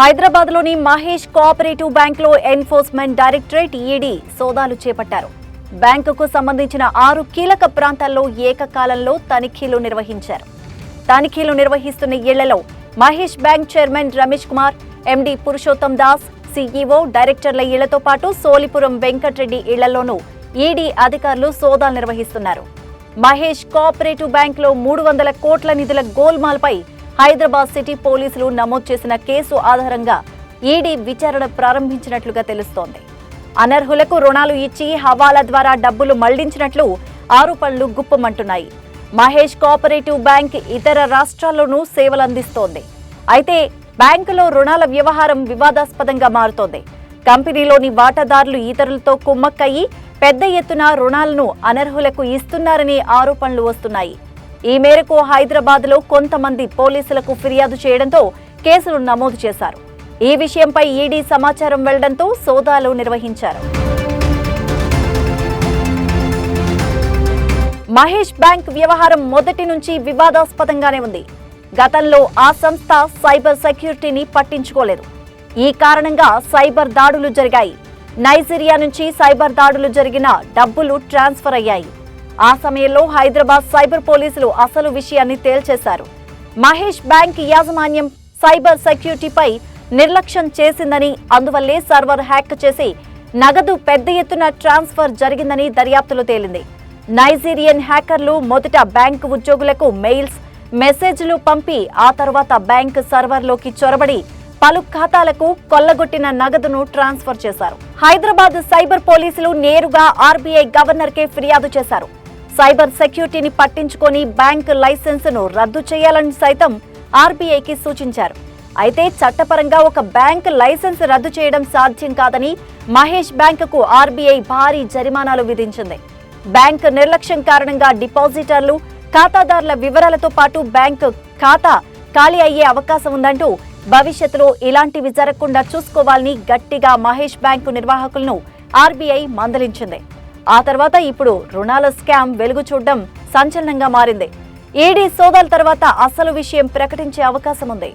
హైదరాబాద్లోని మహేష్ కోఆపరేటివ్ బ్యాంక్లో enforcement directorate ED సోదాలు చేపట్టారు. బ్యాంకుకు సంబంధించిన ఆరు కీలక ప్రాంతాల్లో ఏకకాలంలో తనిఖీలు నిర్వహించారు. తనిఖీలు నిర్వహిస్తున్న ఇళ్ళలో Mahesh bank chairman Ramesh Kumar MD Purushottam Das CEO డైరెక్టర్ల ఇళ్ళతో పాటు సోలిపురం వెంకటరెడ్డి ఇళ్ళలోనూ ఈడీ అధికారులు సోదాలు నిర్వహిస్తున్నారు. మహేష్ కోఆపరేటివ్ బ్యాంక్లో మూడు వందల కోట్ల నిధుల గోల్మాల్పై హైదరాబాద్ సిటీ పోలీసులు నమోదు చేసిన కేసు ఆధారంగా ఈడీ విచారణ ప్రారంభించినట్లుగా తెలుస్తోంది. అనర్హులకు రుణాలు ఇచ్చి హవాలా ద్వారా డబ్బులు మళ్ళించినట్లు ఆరోపణలు గుప్పమంటున్నాయి. మహేష్ కోఆపరేటివ్ బ్యాంక్ ఇతర రాష్ట్రాల్లోనూ సేవలందిస్తోంది అయితే బ్యాంకులో రుణాల వ్యవహారం వివాదాస్పదంగా మారుతోంది. కంపెనీలోని వాటాదారులు ఇతరులతో కుమ్మక్కయి పెద్ద ఎత్తున రుణాలను అనర్హులకు ఇస్తున్నారని ఆరోపణలు వస్తున్నాయి. ఈ మేరకు హైదరాబాద్లో కొంతమంది పోలీసులకు ఫిర్యాదు చేయడంతో కేసులు నమోదు చేశారు. ఈ విషయంపై ఈడీ సమాచారం వెళ్ళడంతో సోదాలు నిర్వహించారు. మహేష్ బ్యాంక్ వ్యవహారం మొదటి నుంచి వివాదాస్పదంగానే ఉంది. గతంలో ఆ సంస్థ సైబర్ సెక్యూరిటీని పట్టించుకోలేదు. ఈ కారణంగా సైబర్ దాడులు జరిగాయి. నైజీరియా నుంచి సైబర్ దాడులు జరిగిన డబ్బులు ట్రాన్స్ఫర్ అయ్యాయి. ఆ సమయంలో హైదరాబాద్ సైబర్ పోలీసులు అసలు విషయాన్ని తేల్చేశారు. మహేష్ బ్యాంక్ యాజమాన్యం సైబర్ సెక్యూరిటీపై నిర్లక్ష్యం చేసిందని అందువల్లే సర్వర్ హ్యాక్ చేసి నగదు పెద్ద ఎత్తున ట్రాన్స్ఫర్ జరిగిందని దర్యాప్తులో తేలింది. నైజీరియన్ హ్యాకర్లు మొదట బ్యాంకు ఉద్యోగులకు మెయిల్స్ మెసేజ్లు పంపి ఆ తర్వాత బ్యాంక్ సర్వర్లోకి చొరబడి పలు ఖాతాలకు కొల్లగొట్టిన నగదును ట్రాన్స్ఫర్ చేశారు. హైదరాబాద్ సైబర్ పోలీసులు నేరుగా ఆర్బీఐ గవర్నర్కే ఫిర్యాదు చేశారు. సైబర్ సెక్యూరిటీని పట్టించుకొని బ్యాంక్ లైసెన్సును రద్దు చేయాలని సైతం ఆర్బీఐకి సూచించారు. అయితే చట్టపరంగా ఒక బ్యాంక్ లైసెన్స్ రద్దు చేయడం సాధ్యం కాదని మహేష్ బ్యాంకుకు ఆర్బీఐ భారీ జరిమానాలు విధించింది. బ్యాంక్ నిర్లక్ష్యం కారణంగా డిపాజిటర్లు ఖాతాదారుల వివరాలతో పాటు బ్యాంక్ ఖాతా ఖాళీ అయ్యే అవకాశం ఉందంటూ భవిష్యత్తులో ఇలాంటివి జరగకుండా చూసుకోవాలని గట్టిగా మహేష్ బ్యాంకు నిర్వాహకులను ఆర్బీఐ మందలించింది. ఆ తర్వాత ఇప్పుడు రుణాల స్కామ్ వెలుగు చూడడం సంచలనంగా మారింది. ఈడీ సోదాల తర్వాత అసలు విషయం ప్రకటించే అవకాశం ఉంది